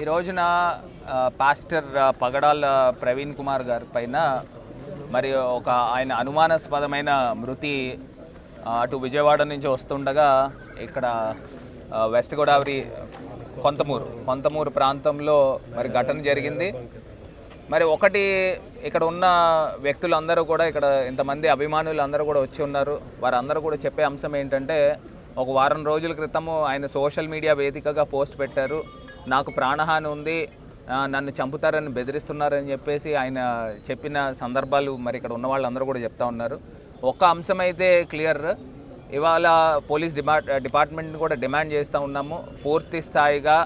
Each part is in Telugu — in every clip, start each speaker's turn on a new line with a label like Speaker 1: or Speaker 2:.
Speaker 1: ఈ రోజున పాస్టర్ పగడాల ప్రవీణ్ కుమార్ గారి పైన మరి ఒక ఆయన అనుమానాస్పదమైన మృతి అటు విజయవాడ నుంచి వస్తుండగా ఇక్కడ వెస్ట్ గోదావరి కొంతమూరు కొంతమూరు ప్రాంతంలో మరి ఘటన జరిగింది. మరి ఒకటి ఇక్కడ ఉన్న వ్యక్తులందరూ కూడా ఇక్కడ ఇంతమంది అభిమానులు అందరూ కూడా వచ్చి ఉన్నారు. వారందరూ కూడా చెప్పే అంశం ఏంటంటే ఒక వారం రోజుల క్రితము ఆయన సోషల్ మీడియా వేదికగా పోస్ట్ పెట్టారు. నాకు ప్రాణహాని ఉంది నన్ను చంపుతారని బెదిరిస్తున్నారని చెప్పేసి ఆయన చెప్పిన సందర్భాలు మరి ఇక్కడ ఉన్న వాళ్ళందరూ కూడా చెప్తా ఉన్నారు. ఒక్క అంశం అయితే క్లియర్. ఇవాళ పోలీస్ డిపార్ట్ డిపార్ట్మెంట్ని కూడా డిమాండ్ చేస్తూ ఉన్నాము. పూర్తి స్థాయిగా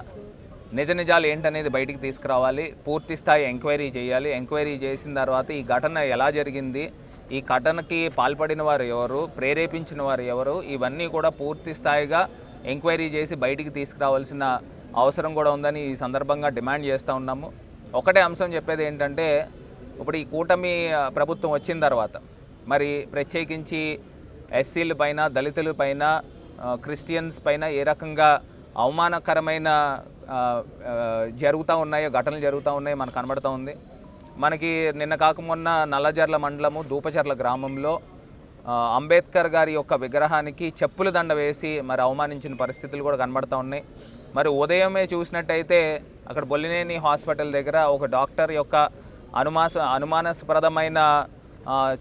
Speaker 1: నిజ నిజాలు ఏంటనేది బయటికి తీసుకురావాలి. పూర్తి స్థాయి ఎంక్వైరీ చేయాలి. ఎంక్వైరీ చేసిన తర్వాత ఈ ఘటన ఎలా జరిగింది? ఈ ఘటనకి పాల్పడిన వారు ఎవరు? ప్రేరేపించిన వారు ఎవరు? ఇవన్నీ కూడా పూర్తి స్థాయిగా ఎంక్వైరీ చేసి బయటికి తీసుకురావాల్సిన అవసరం కూడా ఉందని ఈ సందర్భంగా డిమాండ్ చేస్తూ ఉన్నాము. ఒకటే అంశం చెప్పేది ఏంటంటే ఇప్పుడు ఈ కూటమి ప్రభుత్వం వచ్చిన తర్వాత మరి ప్రత్యేకించి ఎస్సీల పైన దళితుల పైన క్రిస్టియన్స్ పైన ఏ రకంగా అవమానకరమైన జరుగుతూ ఉన్నాయో ఘటనలు జరుగుతూ ఉన్నాయో మనకు కనబడుతూ ఉంది. మనకి నిన్న కాక మొన్న నల్లజర్ల మండలము దూపచర్ల గ్రామంలో అంబేద్కర్ గారి యొక్క విగ్రహానికి చెప్పుల దండ వేసి మరి అవమానించిన పరిస్థితులు కూడా కనబడుతూ ఉన్నాయి. మరి ఉదయమే చూసినట్టయితే అక్కడ బొల్లినేని హాస్పిటల్ దగ్గర ఒక డాక్టర్ యొక్క అనుమాస అనుమానాస్పదమైన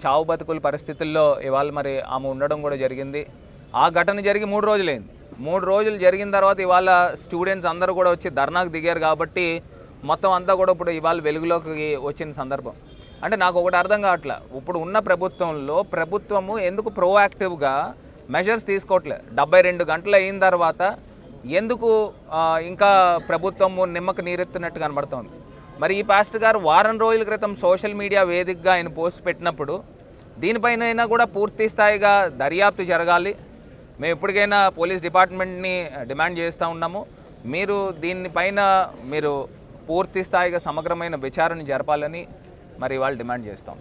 Speaker 1: చావు బతుకుల పరిస్థితుల్లో ఇవాళ మరి ఆమె ఉండడం కూడా జరిగింది. ఆ ఘటన జరిగి మూడు రోజులైంది. మూడు రోజులు జరిగిన తర్వాత ఇవాళ స్టూడెంట్స్ అందరూ కూడా వచ్చి ధర్నాకు దిగారు కాబట్టి మొత్తం అంతా కూడా ఇప్పుడు ఇవాళ వెలుగులోకి వచ్చిన సందర్భం. అంటే నాకు ఒకటి అర్థం కావట్లే. ఇప్పుడు ఉన్న ప్రభుత్వంలో ప్రభుత్వము ఎందుకు ప్రోయాక్టివ్గా మెజర్స్ తీసుకోవట్లే? డెబ్బై రెండు గంటలు అయిన తర్వాత ఎందుకు ఇంకా ప్రభుత్వము నిమ్మకు నీరెత్తున్నట్టు కనబడుతోంది? మరి ఈ పాస్టర్ గారు వారం రోజుల క్రితం సోషల్ మీడియా వేదికగా ఆయన పోస్ట్ పెట్టినప్పుడు దీనిపైన అయినా కూడా పూర్తి స్థాయిగా దర్యాప్తు జరగాలి. మేము ఎప్పటికైనా పోలీస్ డిపార్ట్మెంట్ని డిమాండ్ చేస్తూ ఉన్నాము. మీరు దీనిపైన మీరు పూర్తి స్థాయిగా సమగ్రమైన విచారణ జరపాలని మరి వాళ్ళు డిమాండ్ చేస్తాం.